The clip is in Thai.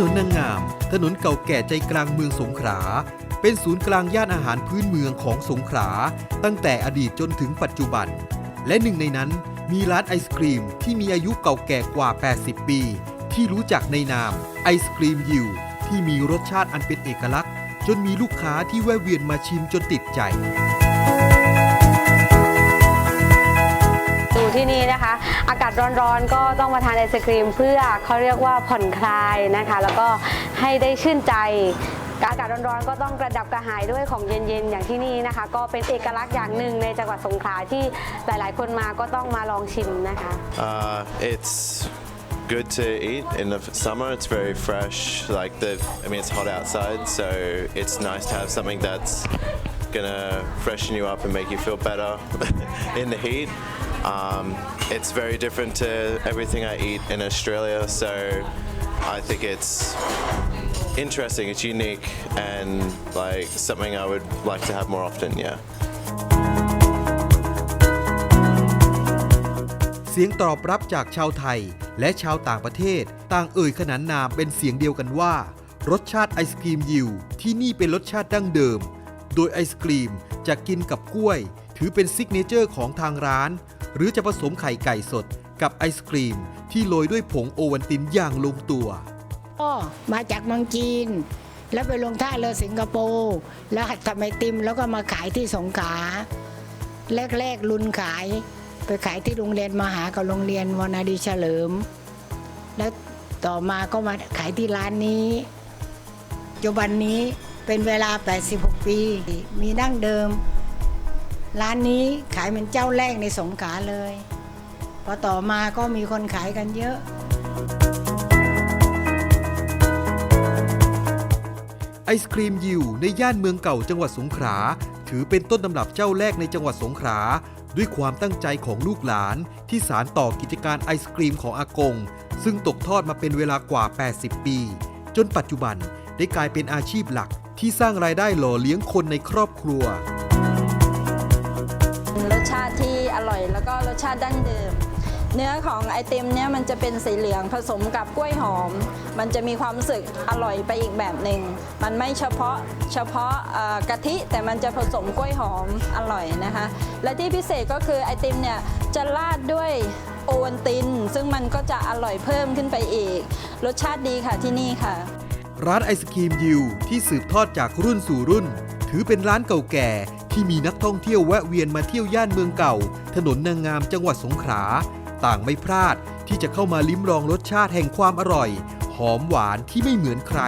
นางงาม ถนนเก่าแก่ใจกลางเมืองสงขลา เป็นศูนย์กลางย่านอาหารพื้นเมืองของสงขลา ตั้งแต่อดีตจนถึงปัจจุบัน และหนึ่งในนั้นมีร้านไอศครีมที่มีอายุเก่าแก่กว่า 80 ปี ที่รู้จักในนามไอศครีมยิวที่มีรสชาติอันเป็นเอกลักษณ์ จนมีลูกค้าที่แวะเวียนมาชิมจนติดใจ อยู่ที่นี่นะคะ อากาศร้อนๆ ก็ต้องมาทานไอศครีม เพื่อเขาเรียกว่าผ่อนคลายนะคะ แล้วก็ให้ได้ชื่นใจอากาศร้อนๆก็ต้องกระดับกระหายด้วยของเย็นๆ อย่างที่นี่นะคะ ก็เป็นเอกลักษณ์อย่างหนึ่งในจังหวัดสงขลาที่หลายๆ คนมาก็ต้องมาลองชิมนะคะ Uh, it's good to eat in the summer. It's very fresh. Like the, I mean, it's hot outside, so it's nice to have something that's gonna freshen you up and make you feel better in the heat. Um, it's very different to everything I eat in Australia, so I think it's interesting. It's unique and like something I would like to have more often. Yeah. เสียงตอบรับจากชาวไทยและชาวต่างประเทศ ต่างเอ่ยขนานนามเป็นเสียงเดียวกันว่า รสชาติไอศกรีมยิวที่นี่เป็นรสชาติดั้งเดิม โดยไอศกรีมจะกินกับกล้วย ถือเป็นซิกเนเจอร์ของทางร้าน หรือจะผสมไข่ไก่สดกับไอศกรีม ที่โรยด้วยผงโอวันตินอย่างลงตัว ก็มาจากเมืองจีน แล้วไปลงท่าเรือสิงคโปร์แล้วหัดทำไอติมแล้วก็มาขายที่สงขลาแรกๆรุนขาย ไปขายที่โรงเรียนมหากับโรงเรียนวนาดีเฉลิม แล้วต่อมาก็มาขายที่ร้านนี้ปัจจุบันนี้เป็นเวลา 86 ปี มีดั้งเดิม ร้านนี้ขายเป็นเจ้าแรกในสงขลาเลยพอต่อมาก็มีคนขายกันเยอะ ไอศครีมยิวในย่านเมืองเก่าจังหวัดสงขลาถือเป็นต้นตำรับเจ้าแรกในจังหวัดสงขลาด้วยความตั้งใจของลูกหลานที่สารต่อกิจการไอศครีมของอากง ซึ่งตกทอดมาเป็นเวลากว่า 80 ปี จนปัจจุบันได้กลายเป็นอาชีพหลักที่สร้างรายได้หล่อเลี้ยงคนในครอบครัว รสชาติที่อร่อย แล้วก็รสชาติดั้งเดิม เนื้อของไอติมเนี่ยมันจะเป็นสีเหลืองผสมกับกล้วยหอม มันจะมีความรู้สึกอร่อยไปอีกแบบหนึ่ง มันไม่เฉพาะเฉพาะกะทิแต่มันจะผสมกล้วยหอมอร่อยนะคะ และที่พิเศษก็คือไอติมเนี่ยจะราดด้วยโอวัลติน ซึ่งมันก็จะอร่อยเพิ่มขึ้นไปอีก รสชาติดีค่ะที่นี่ค่ะ ร้านไอศครีมยิวที่สืบทอดจากรุ่นสู่รุ่น ถือเป็นร้านเก่าแก่ ที่มีนักท่องเที่ยวแวะเวียนมาเที่ยวย่านเมืองเก่า ถนนนางงามจังหวัดสงขลาต่างไม่พลาดที่จะเข้ามาลิ้มลองรสชาติแห่งความอร่อย หอมหวานที่ไม่เหมือนใคร